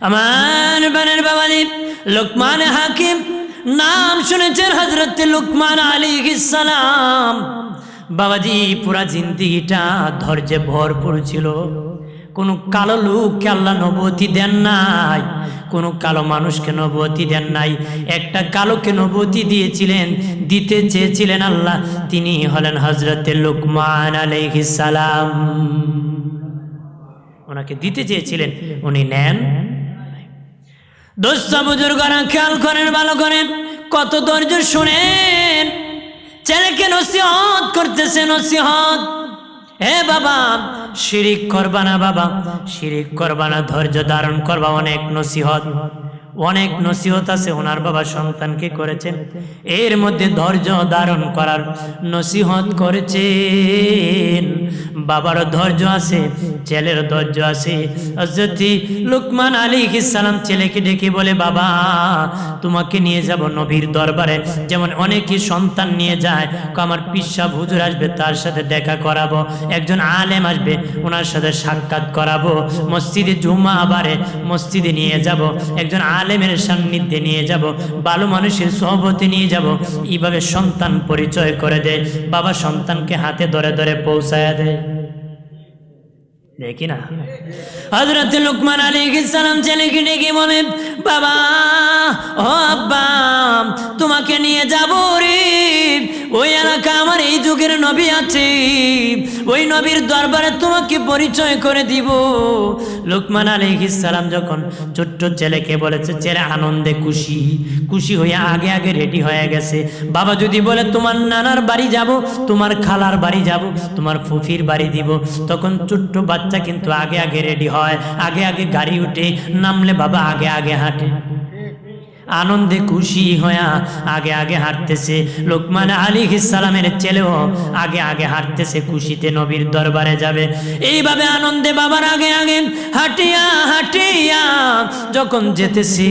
আমার বানের বাবাজি লোকমান হাকিম, নাম শুনেছেন হজরত লুকমান আলী সালাম। বাবাজি, পুরা জিন্দিগিটা ধৈর্যে ভরপুর ছিল। কোনো কালো লোককে আল্লাহ নবতী দেন নাই, কোনো কালো মানুষকে নবতী দেন নাই। একটা কালোকে নবতী দিয়েছিলেন, দিতে চেয়েছিলেন আল্লাহ, তিনি হলেন হজরতে লুকমান সালাম। ওনাকে দিতে চেয়েছিলেন, উনি নেন। দোস্ত বুজুর্গরা, খেয়াল করেন, ভালো করেন। কত ধৈর্য শুনেন। ছেলেকে নসিহত করতেছে, নসিহত। হে বাবা, শিরিক করবা না বাবা। শিরিক করবা না, ধৈর্য ধারণ করবা। অনেক নসিহত। অনেক নসিহত আছে, ওনার বাবা সন্তানকে করেছেন। এর মধ্যে ধৈর্য ধারণ করার নসিহত করেছেন। বাবার ধৈর্য আছে ছেলের ধৈর্য আছে। লুকমান আলী সালাম ছেলেকে ডেকে বলে, বাবা, তোমাকে নিয়ে যাব নবীর দরবারে। যেমন অনেকে সন্তান নিয়ে যায় আমার পিসা হুজুর আসবে, তার সাথে দেখা করাবো। একজন আলেম আসবে, ওনার সাথে সাক্ষাৎ করাবো। মসজিদে জুমা আবারে মসজিদে নিয়ে যাব, একজন আলেমের সান্নিধ্যে নিয়ে যাব, ভালো মানুষের সহবতে নিয়ে যাব। এইভাবে সন্তান পরিচয় করে দেয়। বাবা সন্তানকে হাতে ধরে ধরে পৌঁছায় দেয়। দেখি না? হজরত লুকমান আলী সালাম ছেলেকে ডেকে বলে বাবা, ও আব্বা, তোমাকে নিয়ে যাব রে। ওই এলাকা আমার এই যুগের নবী আছে। ওই নবীর দরবারে তোমাকে পরিচয় করে দিব। লুকমান আলী সালাম যখন ছোট্ট ছেলেকে বলেছে, ছেলে আনন্দে খুশি খুশি হয়ে আগে আগে রেডি হয়ে গেছে। বাবা যদি বলে, তোমার নানার বাড়ি যাব, তোমার খালার বাড়ি যাব, তোমার ফুফির বাড়ি দিব, তখন ছোট্ট বাচ্চা কিন্তু আগে আগে রেডি হয়, আগে আগে গাড়ি উঠে, নামলে বাবা আগে আগে হাঁটে। আনন্দে খুশি হয়া আগে আগে হাঁটতেছে। লোকমান আলী সালামের ছেলেও আগে আগে হাঁটতেছে, খুশিতে নবীর দরবারে যাবে। এইভাবে আনন্দে বাবার আগে আগে হাঁটিয়া হাঁটিয়া যখন যেতেছি।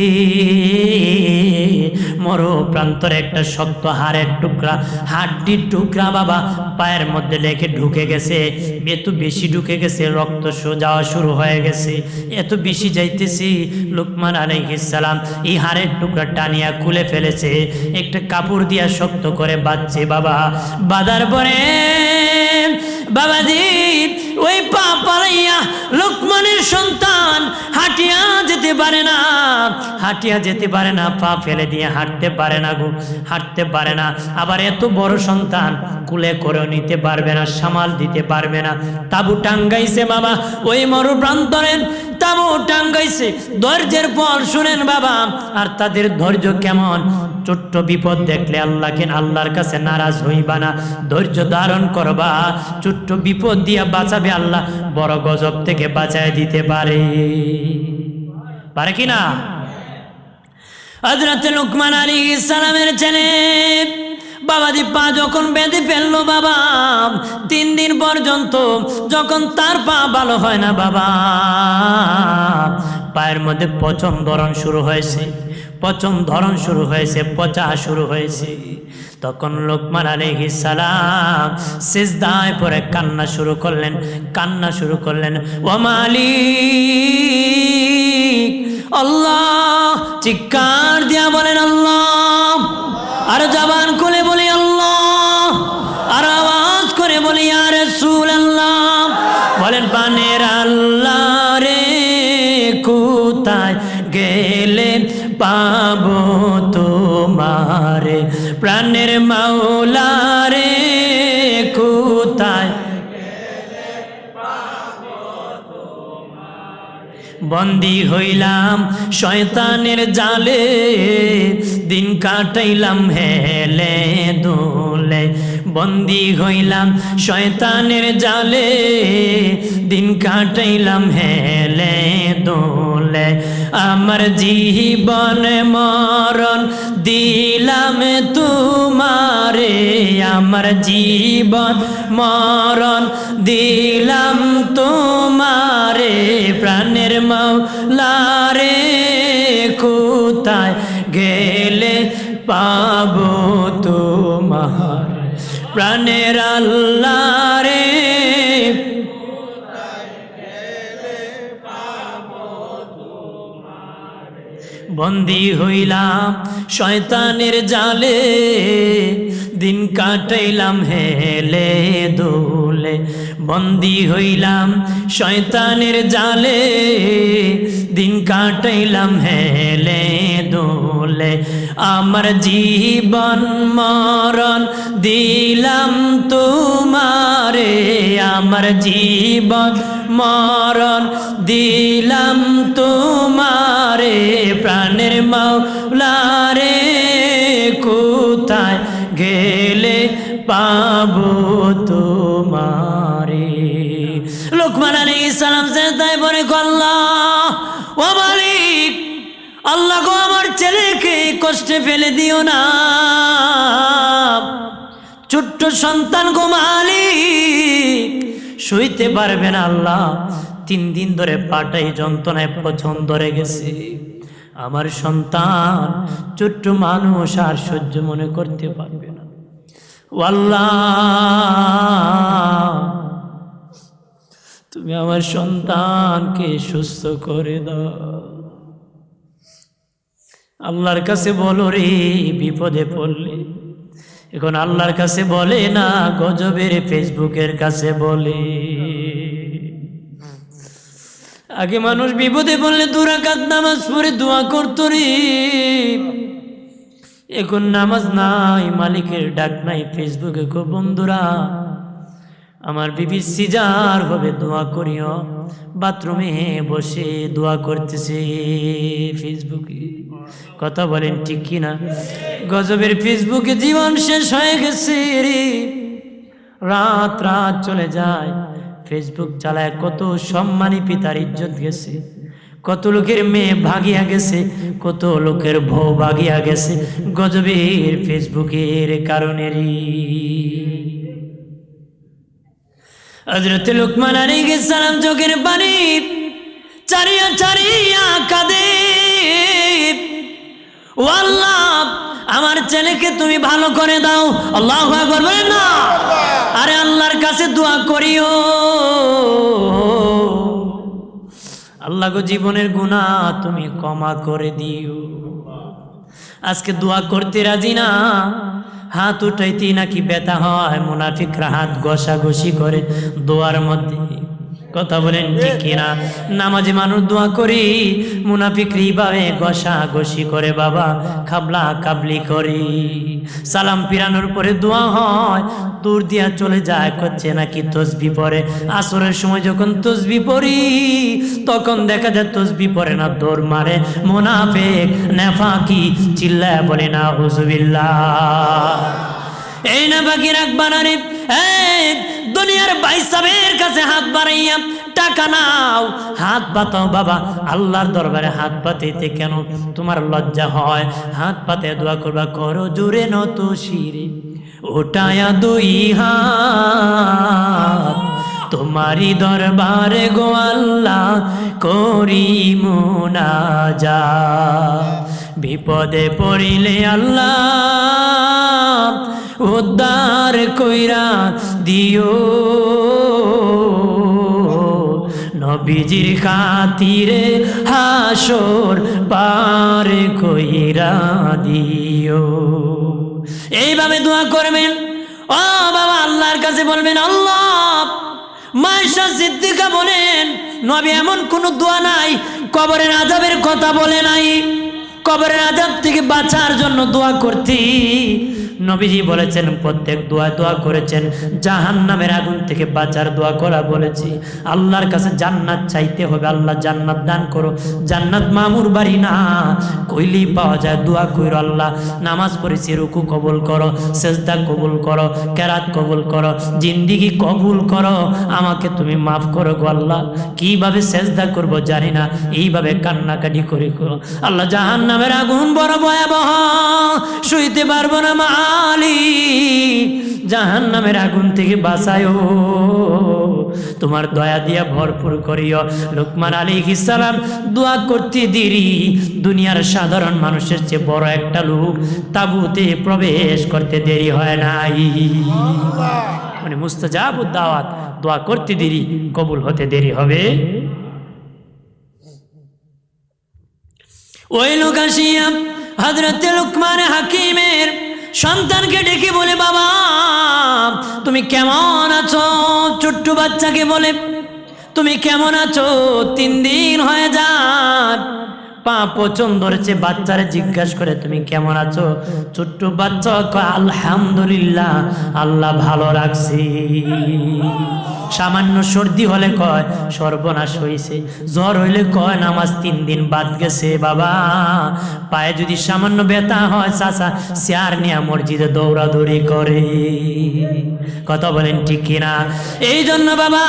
মরো প্রান্তরে একটা শক্ত হাড়ের টুকরা হাড্ডির টুকরা বাবা পায়ের মধ্যে লেগে ঢুকে গেছে। এত বেশি ঢুকে গেছে, রক্ত যাওয়া শুরু হয়ে গেছে। এত বেশি যাইতেছি, লুকমান সালাম এই হাড়ের টুকরা টানিয়া খুলে ফেলেছে। একটা কাপড় দিয়া শক্ত করে বাঁচছে বাবা। বাঁধার পরে বাবাজি, ওই পা পালাইয়া লোকমানের সন্তান যেতে পারে না। হাঁটিয়া যেতে পারে না, পা ফেলে দিয়ে হাঁটতে পারে না গো, হাঁটতে পারে না। আবার এত বড় সন্তান কুলে করে নিতে পারবে না, সামাল দিতে পারবে না। তাবু টাঙ্গাইছে বাবা, ওই মরু প্রান্তরের তাবু টাঙ্গাইছে। ধৈর্যের পর শুনেন বাবা, আর তাদের ধৈর্য কেমন? ছোট্ট বিপদ দেখলে আল্লাহকে, আল্লাহর কাছে নারাজ হইবা না। ধৈর্য ধারণ করবা, ছোট্ট বিপদ দিয়া বাঁচাবে আল্লাহ, বড় গজব থেকে বাঁচায় দিতে পারে। পারে কি না? হজরত লুকমান আলী সালামের ছেলে যখন বেঁধে ফেলল বাবা, তিন দিন পর্যন্ত যখন তার পা ভালো হয় না বাবা, পায়ের মধ্যে পচন ধরন শুরু হয়েছে, পচন ধরন শুরু হয়েছে, পচা শুরু হয়েছে। তখন লোকমান আলাইহিস সালাম সিজদায় পরে কান্না শুরু করলেন, কান্না শুরু করলেন ও মালিক আল্লাহ, চিৎকার দিয়া বলেন আল্লাহ। আর জবান খুলে বলি আল্লাহ, আর আওয়াজ করে বলি আর রসুল আল্লাহ বলেন, পানের আল্লাহ রে, কোথায় গেলেন পাবো তোমারে? প্রাণের মাওলা রে বন্দি হইলাম শয়তানের জালে। দিন কাটাইলাম হেলে দোলে। বন্দি হইলাম শয়তানের জালে। দিন কাটাইলাম হেলে দোলে। আমার জীবন মরণ দিলাম তোমারে আমার জীবন মরণ। দিলাম তোমারে প্রাণের মাওলারে কোথায় গেলে পাবো তোমার? প্রাণের আল্লাহ বন্দি হইলাম শয়তানের জালে দিন কাটাইলাম হেলে দোলে, বন্দি হইলাম শয়তানের জালে। দিন কাটাইলাম হেলে দোলে, আমার জীবন মরণ দিলাম তোমারে। আমার জীবন মরণ দিলাম তোমারে, প্রাণের মাওলারে। তোমারে। লোকমান আলী আল্লাহ, ও মালিক, আল্লাহ গো, আমার ছেলেকে কষ্টে ফেলে দিও না। ছোট্ট সন্তান গো মালিক শুইতে পারবে না আল্লাহ। তিন দিন ধরে পাটাই যন্ত্রণায় পছন্দ ধরে গেছে। আমার সন্তান ছোট্ট মানুষ আর সহ্য মনে করতে পারবে তুমি আমার সন্তানকে সুস্থ করে দাও। আল্লাহর কাছে বলো রে, বিপদে পড়লে। এখন আল্লাহর কাছে বলে না, গজবের ফেসবুকের কাছে বলে। আগে মানুষ বিপদে পড়লে দুরাকাত নামাজ পড়ে দোয়া করতো রে। এখন নামাজ নাই, মালিকের ডাক নাই, ফেসবুকে গো বন্ধুরা। আমার বিবি সিজার হবে, দোয়া করিও। বাথরুমে বসে দোয়া করতেছে ফেসবুকে। কথা বলেন ঠিক কিনা? গজবের ফেসবুকে জীবন শেষ হয়ে গেছে রে। রাত রাত চলে যায়, ফেসবুক চালায় কত সম্মানী পিতার ইজ্জত গেছে। কত লোকের মেয়ে ভাগিয়া গেছে, কত লোকের বউ ভাগিয়া গেছে গজবের ফেসবুকের কারণেরই। হজরত লোকমান আলাইহিস সালাম চোখের পানি চারিয়া চারিয়া কাঁদে। আল্লাহ, আমার ছেলেকে তুমি ভালো করে দাও। আল্লাহ না? আরে আল্লাহর কাছে দোয়া করিও। আল্লাহ গো জীবনের গুণা তুমি কমা করে দিও। আজকে দোয়া করতে রাজি না, হাত উঠাইতে নাকি ব্যথা হয়, মুনাফিকরা হাত ঘষাঘষি করে দোয়ার মধ্যে। কথা বলেন, ঠিক কিনা? নামাজে মানুষ দোয়া করি, মুনাফিকরি ভাবে ঘষা ঘষি করে, বাবা, খাবলা কাবলি করি। সালাম পিরানোর পরে দোয়া হয়, দূর দিয়া চলে যায়, করছে নাকি তসবি পরে। আসরের সময় যখন তসবি পড়ি, তখন দেখা যায় তসবি পরে না, দৌড় মারে। মোনাফেক নেফাকি চিল্লায় বলে না হুজুবিল্লাহ এই না বাকি রাখবা না রে দুনিয়ার বাইসাবের কাছে হাত বাড়াইয়া টাকা নাও। হাত পাতাও বাবা, আল্লাহর দরবারে হাত পাতিতে কেন? তোমার লজ্জা হয়। হাত পাতে দোয়া করবা, করো জোরে নত শিরে ওটায়া দুই হাত। তোমারি দরবারে গো আল্লাহ করি মুনাজা বিপদে পড়িলে আল্লাহ উদ্ধার কইরা দিও। নবীজির খাতিরে হাসর পার কইরা দিও। এইভাবে দোয়া করবেন। ও বাবা, আল্লাহর কাছে বলবেন, আল্লাহ মাইশা সিদ্দিকা বলেন, নবী এমন কোনো দোয়া নাই, কবরের আজাবের কথা বলে নাই, কবরের আজাব থেকে বাঁচার জন্য দোয়া করতি। নবীজি বলেছেন, প্রত্যেক দোয়া দোয়া করেছেন জাহান নামের আগুন থেকে বাঁচার দোয়া করা বলেছি। আল্লাহর কাছে জান্নাত চাইতে হবে, আল্লাহ জান্নাত দান করো। জান্নাত মামুর বাড়ি না, কইলি পাওয়া যায়, দোয়া কইর আল্লাহ। নামাজ পড়েছি, রুকু কবুল করো, সেজদা কবুল করো, কেরাত কবুল করো, জিন্দিগি কবুল করো, আমাকে তুমি মাফ করো গো আল্লাহ। কীভাবে সেজদা করব জানি না, এইভাবে কান্নাকাটি করে করো আল্লাহ জাহান নামের আগুন বড় ভয়াবহ, শুইতে পারব না মালি জাহান নামের আগুন থেকে বাঁচায়ও তোমার দয়া দিয়া ভরপুর করিও। লোকমান আলী ইসালাম দোয়া করতে দেরি। দুনিয়ার সাধারণ মানুষের চেয়ে বড় একটা লোক তাবুতে প্রবেশ করতে দেরি হয় নাই। মানে মুস্তাজাব দাওয়াত, দোয়া করতে দেরি, কবুল হতে দেরি হবে। ওই লোক আসিয়া হজরতে লুকমান হাকিমের সন্তানকে ডেকে বলে, বাবা, তুমি কেমন আছো? ছোট্ট বাচ্চাকে বলে, তুমি কেমন আছো? তিন দিন হয়ে যান পা পচন ধরেছে বাচ্চারে জিজ্ঞাসা করে, তুমি কেমন আছো? ছোট্ট বাচ্চা আলহামদুলিল্লাহ, আল্লাহ ভালো রাখছি। সামান্য সর্দি হলে কয়, সর্বনাশ হয়েছে জ্বর হইলে কয়, নামাজ তিন দিন বাদ গেছে, বাবা। পায়ে যদি সামান্য ব্যথা হয়, চাচা চেয়ার নিয়ে মসজিদে দৌড়াদৌড়ি করে। কথা বলেন ঠিক কিনা? এই জন্য বাবা,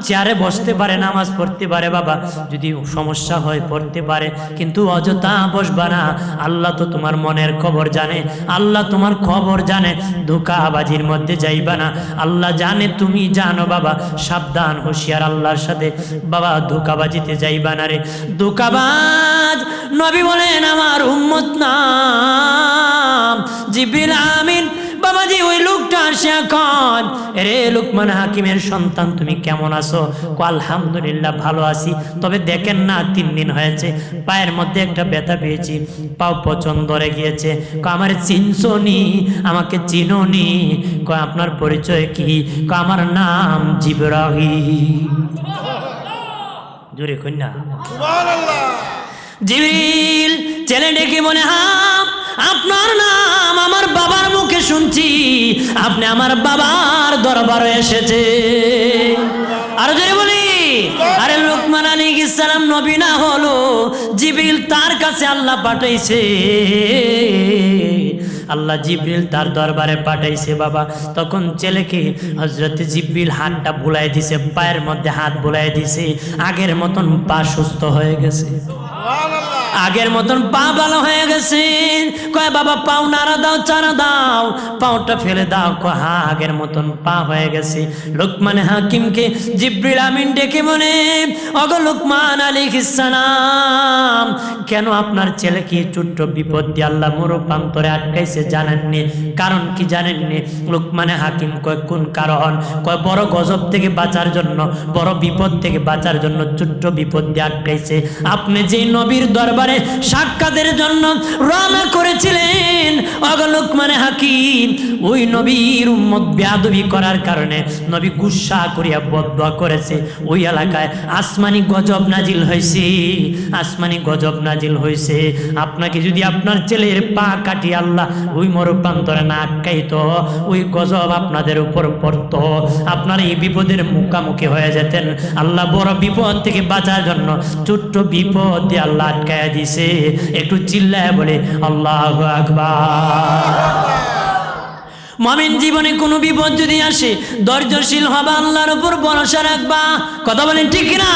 চেয়ারে বসতে পারে, নামাজ পড়তে পারে বাবা। যদি সমস্যা হয়, পড়তে পারে। কিন্তু অযথা বসবা না। আল্লাহ তো তোমার মনের খবর জানে। আল্লাহ তোমার খবর জানে। ধোকাবাজির মধ্যে যাইবা না। আল্লাহ জানে, তুমি জানো বাবা। সাবধান, হুঁশিয়ার আল্লাহর সাথে। বাবা, ধোকাবাজিতে যাইবা না রে। ধোকাবাজ, নবী বলেন, আমার উম্মত নাম জিবিল আমিন। বাবাজি ওই লোকটা আসে এখন? রে লুকমান হাকিমের সন্তান তুমি কেমন আছো? কো আলহামদুলিল্লাহ ভালো আছি। তবে দেখেন না তিন দিন হয়েছে পায়ের মধ্যে একটা ব্যথা পেয়েছি পাও পচন ধরে গিয়েছে। কো আমার চিনছো নি? আমাকে চিনো নি? কো আপনার পরিচয় কি? কো আমার নাম জিবরাহি জোরে কন্যা জিবরিল ছেলে ডেকে বলে হাম আপনার নাম আমার বাবার মুখে শুনছি, আপনি আমার বাবার দরবারে এসেছে। আর যদি বলি, আরে লোকমান আলী ইসলাম নবী না হলো, জিবরিল তার কাছে আল্লাহ পাঠাইছে। আল্লাহ জিব্রিল তার দরবারে পাঠাইছে, বাবা। তখন ছেলেকে হজরত জিব্রিল হাতটা বুলাই দিছে, পায়ের মধ্যে হাত বুলাই দিছে, আগের মতন পা সুস্থ হয়ে গেছে। আগের মতন পা ভালো হয়ে গেছে। কয়, বাবা, পাও নাড়া দাও চারা দাও। পাওটা ফেলে দাও। কয়, হা, আগের মতন পা হয়ে গেছে। লোকমান হাকিমকে জিব্রিল আমিন ডেকে মনে অগ লোকমান আলী সালাম কেন আপনার ছেলেকে ছোট্ট বিপদ দিয়ে আল্লাহ মোর প্রান্তরে আটকাইছে জানেননি? কারণ কি জানেননি? লোকমানে হাকিম কয়, কোন কারণ? কয়, বড় গজব থেকে বাঁচার জন্য, বড় বিপদ থেকে বাঁচার জন্য ছোট্ট বিপদ দিয়ে আটকাইছে। আপনি যে নবীর দরবারে সাক্ষাতের জন্য রওনা করেছিলেন। অগলোক মানে হাকিম, ওই নবীর উম্মত বেয়াদবি করার কারণে নবী গুসা করিয়া বদয়া করেছে। ওই এলাকায় আসমানি গজব নাজিল হয়েছে, আসমানি গজব নাজিল হয়েছে। আপনাকে যদি আপনার ছেলের পা কাটি আল্লাহ ওই মরুপ্রান্তরে না আটকাইত, ওই গজব আপনাদের উপর পড়তো। আপনার এই বিপদের মুখামুখি হয়ে যেতেন। আল্লাহ বড় বিপদ থেকে বাঁচার জন্য ছোট্ট বিপদ দিয়ে আল্লাহ আটকায় দিছে, একটু চিল্লায় বলে, আল্লাহ আকবার। মমিন জীবনে কোনো বিপদ যদি আসে, ধৈর্যশীল হবা, আল্লাহর উপর ভরসা রাখবা। কথা বলেন ঠিক না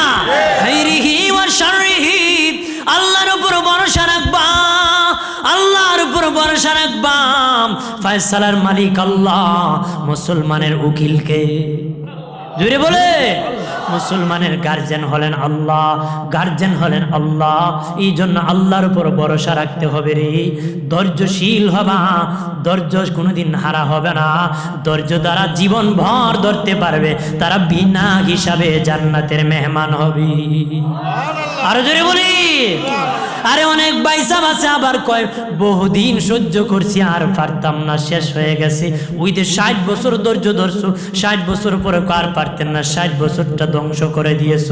আল্লাহর উপর ভরসা রাখবা, আল্লাহর উপর ভরসা রাখবা। ফয়সালার মালিক আল্লাহ, মুসলমানের উকিলকে। জুড়ে বলে। মুসলমানের গার্জেন হলেন আল্লাহ গার্জেন হলেন আল্লাহ। এই জন্য আল্লাহর উপর ভরসা রাখতে হবে রে। ধৈর্যশীল হবা, ধৈর্য কোনোদিন হারা হবে না। ধৈর্য দ্বারা জীবন ভর ধরতে পারবে, তারা বিনা হিসাবে জান্নাতের মেহমান হবে। আরও জোরে বলি। আরে অনেক বাইসাব আছে, আবার কয়, বহুদিন সহ্য করছি, আর পারতাম না, শেষ হয়ে গেছে। ওই যে ষাট বছর ধৈর্য ধরছো, ষাট বছর পরে আর পারতেন না, ষাট বছরটা ধ্বংস করে দিয়েছ।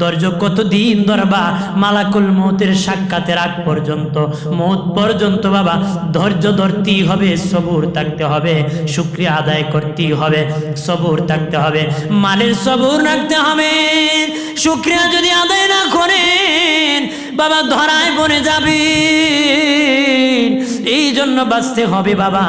ধৈর্য কতদিন ধরবা? মালাকুল মৌতের সাক্ষাতের আগ পর্যন্ত মৌত পর্যন্ত বাবা, ধৈর্য ধরতেই হবে, সবুর থাকতে হবে, শুক্রিয়া আদায় করতেই হবে, সবুর থাকতে হবে। মালের সবুর রাখতে হবে, শুক্রিয়া যদি আদায় না করেন বাবা ধরায় বনে যাবি। এই জন্য বাঁচতে হবে বাবা।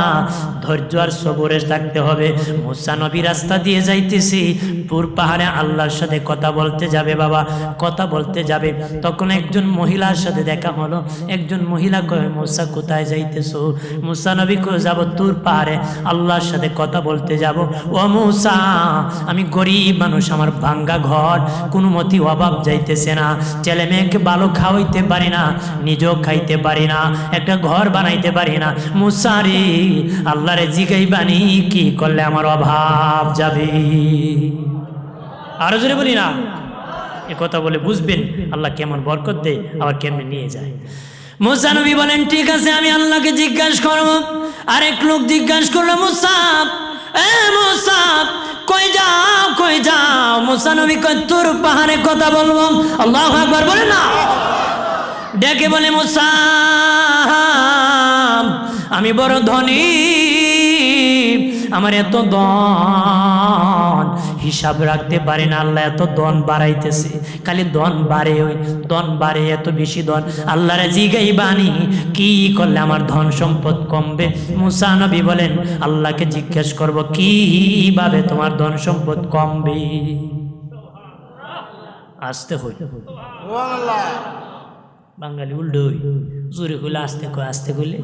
ধৈর্য আর সবরে থাকতে হবে। মুসা নবী রাস্তা দিয়ে যাইতেছি। পুর পাহাড়ে আল্লাহর সাথে কথা বলতে যাবে বাবা, কথা বলতে যাবে। তখন একজন মহিলার সাথে দেখা হলো। একজন মহিলা কয়ে, মুসা, কোথায় যাইতেছো? মুসা নবী কয়ে, যাব তুর পাহাড়ে, আল্লাহর সাথে কথা বলতে যাব। ও মুসা, আমি গরিব মানুষ, আমার ভাঙ্গা ঘর, কোনো মতি অভাব যাইতেছে না। ছেলে মেয়েকে ভালো খাওয়াইতে পারি না, নিজেও খাইতে পারি না, একটা ঘর বানাইতে পারি না। মুসারি আল্লাহরে জিগাই বানি কি করলে আমার অভাব যাবে? আরও জোরে বলি না? এ কথা বলে বুঝবেন আল্লাহ কেমন বরকত দেয়, আবার কেমন নিয়ে যায়। মুসা নবী বলেন, ঠিক আছে, আমি আল্লাহকে জিজ্ঞাসা করব। আরেক লোক জিজ্ঞাসা করল মুসাফ এ মুসাফ কই যাও কই যাও? মুসা নবী কই তোর পাহাড়ে কথা বলব। আল্লাহ একবার বলে না? ডেকে বলে, মুসা, আমি বড় ধনী। আমার এত দন হিসাব রাখতে পারে না আল্লাহ এত দন বাড়াইতেছে। খালি দন বাড়ে ওই দন বাড়ে এত বেশি দন আল্লাহরে জিগাই বাণী কি করলে আমার ধন সম্পদ কমবে? মুসা নবী বলেন আল্লাহকে জিজ্ঞেস করব কীভাবে তোমার ধন সম্পদ কমবে? আসতে হই বাঙালি উল্টোই জোরে কইলে আসতে কয় আসতে কইলে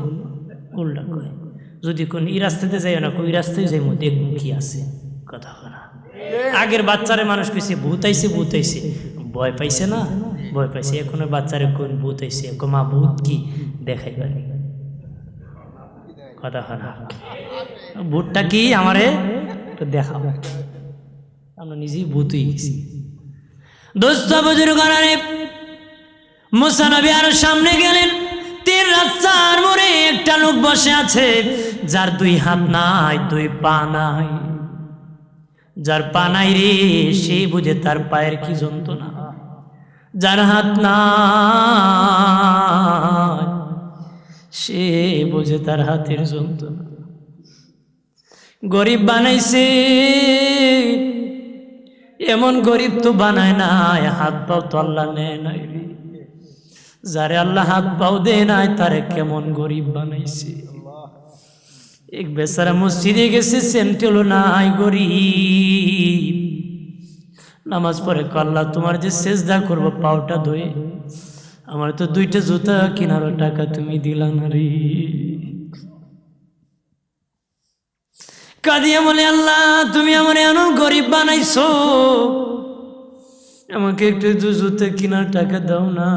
উল্টা কয়। যদি কোন ই রাস্তাতে যাই না, কই রাস্তায় যাই মো দেখুন কি আছে। কথা না। আগের বাচ্চারে মানুষ কইছে, ভূত আইছে ভূত আইছে। ভয় পাইছে না? ভয় পাইছে। এখন বাচ্চারে কোন ভূত আইছে? মা, ভূত কি? দেখাইবানি কথা না। ভূতটা কি আমারে দেখাও। আমরা নিজেই ভূত হয়ে গেছি। দোস্ত বুজুর্গ মুসা নবী আরও সামনে গেলেন। তিন রাস্তার মোড়ে একটা লোক বসে আছে, যার দুই হাত নাই, দুই পা নাই। যার পা নাই রে, সে বুঝে তার পায়ের কি যন্ত্রণা। যার হাত নাই, সে বুঝে তার হাতের যন্ত্রণা। গরিব বানাইছে, এমন গরিব তো বানায় নাই হাত পাও তো আল্লাহ নেয় নাই রে। যারে আল্লাহ হাত পাও দে নাই, তারে কেমন গরিব বানাইছে। এক বেচারা মসজিদে গেছে সেন্টেল নাই গরিব। নামাজ পড়ে আল্লাহ, তোমার যে সেজদা করব, পাওটা ধুয়ে, আমার তো দুইটা জুতা কেনারও টাকা তুমি দিলা না রে। কাঁদিয়া বলে, আল্লাহ, তুমি আমার এমন গরিব বানাইছো, আমাকে একটু জুতা কেনার টাকা দাও না।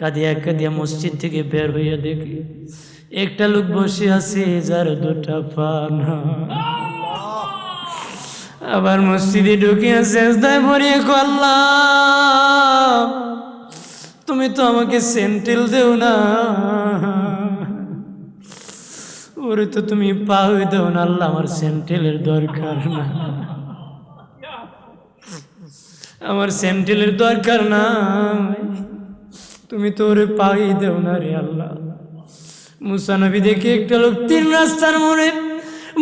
কাঁদিয়া কাঁদিয়া মসজিদ থেকে বের হইয়া দেখি একটা লোক বসে আছে, যার দুটা পা না। আবার মসজিদে ঢুকিয়া ভরিয়ে করলাম তুমি তো আমাকে সেন্টেল দেও না। ওরে তো তুমি পাও দেও না, আল্লাহ, আমার সেন্টেলের দরকার না। আমার সেন্টেলের দরকার নাই। তুমি তো ওরে পাই দেও না রে আল্লাহ। মুসানবী দেখে একটা লোক তিন রাস্তার মোড়ে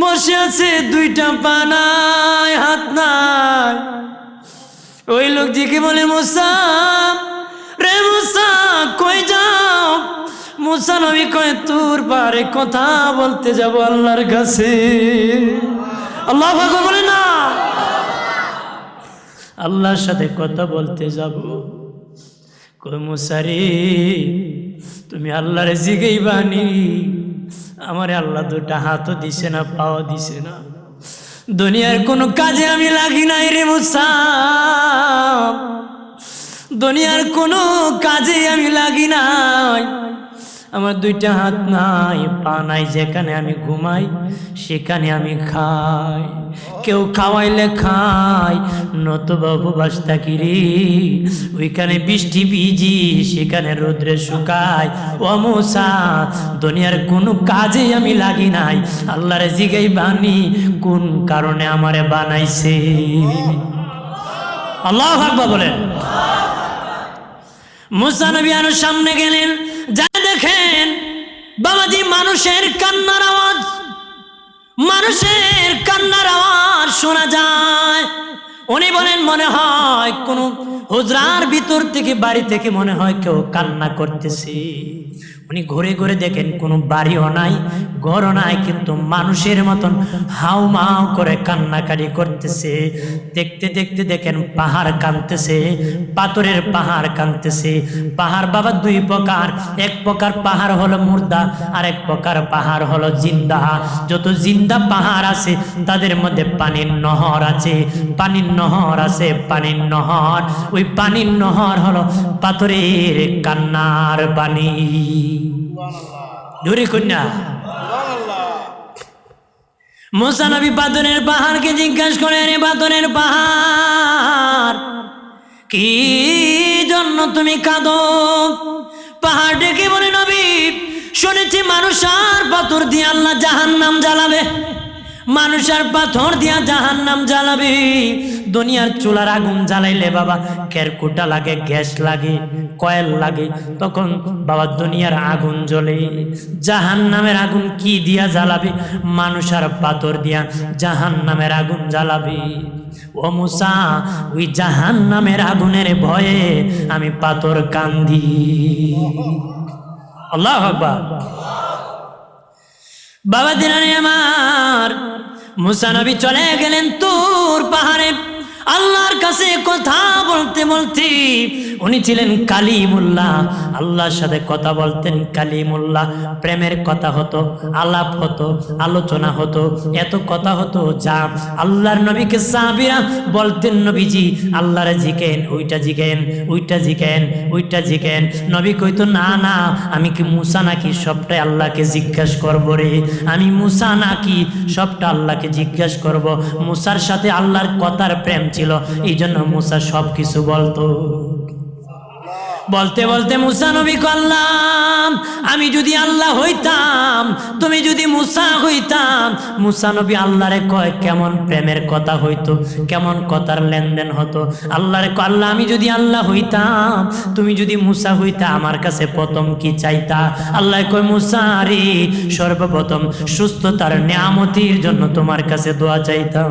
বসে আছে, দুইটা পা নাই, হাত নাই। ওই লোক জিকে বলে, মুসা, রে মুসা, কই যাও? মুসা নবী কয়, তোর পারে কথা বলতে যাব আল্লাহর কাছে। আল্লাহ বলে, না, আল্লাহর সাথে কথা বলতে যাব। মুসারি, তুমি আল্লাহর জিগেই বানি আমার আল্লাহ দুটা হাতও দিছে না, পাও দিছে না। দুনিয়ার কোনো কাজে আমি লাগি নাই রে মুসা। দুনিয়ার কোনো কাজে আমি লাগি নাই। আমার দুইটা হাত নাই, পা নাই, যেখানে আমি ঘুমাই, সেখানে আমি খাই। কেউ খাওয়াইলে খাই, নতুবা উপবাস থাকি রে। ওইখানে বৃষ্টি ভিজি, সেখানে রোদ্রে শুকাই। ও মশা দুনিয়ার কোনো কাজে আমি লাগি নাই। আল্লাহরে জিগাই বানি, কোন কারণে আমারে বানাইছে? আল্লাহ আকবার বলেন। মুসা নবী আরও সামনে গেলেন। দেখেন। বাবাজি, মানুষের কান্নার আওয়াজ। মানুষের কান্নার আওয়াজ শোনা যায়। উনি বলেন, মনে হয় কোন হুজরার ভিতর থেকে, বাড়ি থেকে মনে হয় কেউ কান্না করতেছে। উনি ঘুরে ঘুরে দেখেন, কোনো বাড়িও নাই, ঘরও নাই, কিন্তু মানুষের মতন হাউ মাউ করে কান্নাকারি করতেছে। দেখতে দেখতে দেখেন পাহাড় কানতেছে, পাথরের পাহাড় কানতেছে। পাহাড় বাবা দুই প্রকার, এক প্রকার পাহাড় হলো মুর্দা, আর এক প্রকার পাহাড় হলো জিন্দা। যত জিন্দা পাহাড় আছে, তাদের মধ্যে পানির নহর আছে, পানির নহর আছে, পানির নহর। ওই পানির নহর হলো পাথরের কান্নার পানি ধরে কন্যা। মোসানবী বাদনের পাহাড়কে জিজ্ঞাসা করে রে বাদনের পাহাড় কি জন্য তুমি কাঁদো? পাহাড় ডেকে বলে নবী শুনেছি মানুষ আর পাথর দিয়ে আল্লাহ জাহান নাম জ্বালাবে। মানুষ আর পাথর দিয়া জাহান নাম জ্বালাবে। দুনিয়ার চুলার আগুন জ্বালাইলে বাবা কেরকুটা লাগে, গ্যাস লাগে, কয়েল লাগে। তখন বাবা দুনিয়ার আগুন জ্বলে। জাহান নামের আগুন কি দিয়া জ্বালাবে? মানুষ আর পাথর দিয়া জাহান নামের আগুন জ্বালাবে। ও মুসা, ওই জাহান নামের আগুনের ভয়ে আমি পাথর কান্দি। আল্লাহ বাবা দিনানি আমার, মুসা নবী চলে গেলেন তোর পাহাড়ে। আল্লাহর কাছে কথা বলতে বলতে উনি ছিলেন কালিমুল্লাহ। আল্লাহর সাথে কথা বলতেন কালিমুল্লাহ। প্রেমের কথা হতো, আলাপ হতো, আলোচনা হতো, এত কথা হতো যা আল্লাহর নবীকে সাহাবীরা বলতেন, নবীজি, আল্লাহর জিকেন, ওইটা জিকেন ওইটা জিকেন ওইটা জিকেন। নবী কইতো, না না, আমি কি মুসা নাকি সবটাই আল্লাহকে জিজ্ঞাসা করব রে? আমি মুসা নাকি সবটা আল্লাহকে জিজ্ঞাসা করব? মুসার সাথে আল্লাহর কথার প্রেম ছিল এই জন্য মুসা সব কিছু বলতো। বলতে বলতে মুসা নবী করলাম আমি যদি আল্লাহ হইতাম, তুমি যদি মুসা হইতাম, মুসা নবী আল্লাহরে কয়, কেমন প্রেমের কথা হইতো, কেমন কথার লেনদেন হতো। আল্লাহরে আল্লাহ, আমি যদি আল্লাহ হইতাম, তুমি যদি মুসা হইতা, আমার কাছে প্রথম কি চাইতা? আল্লাহ কয়, মুসা রে, সর্বপ্রথম সুস্থতার নিয়ামতির জন্য তোমার কাছে দোয়া চাইতাম।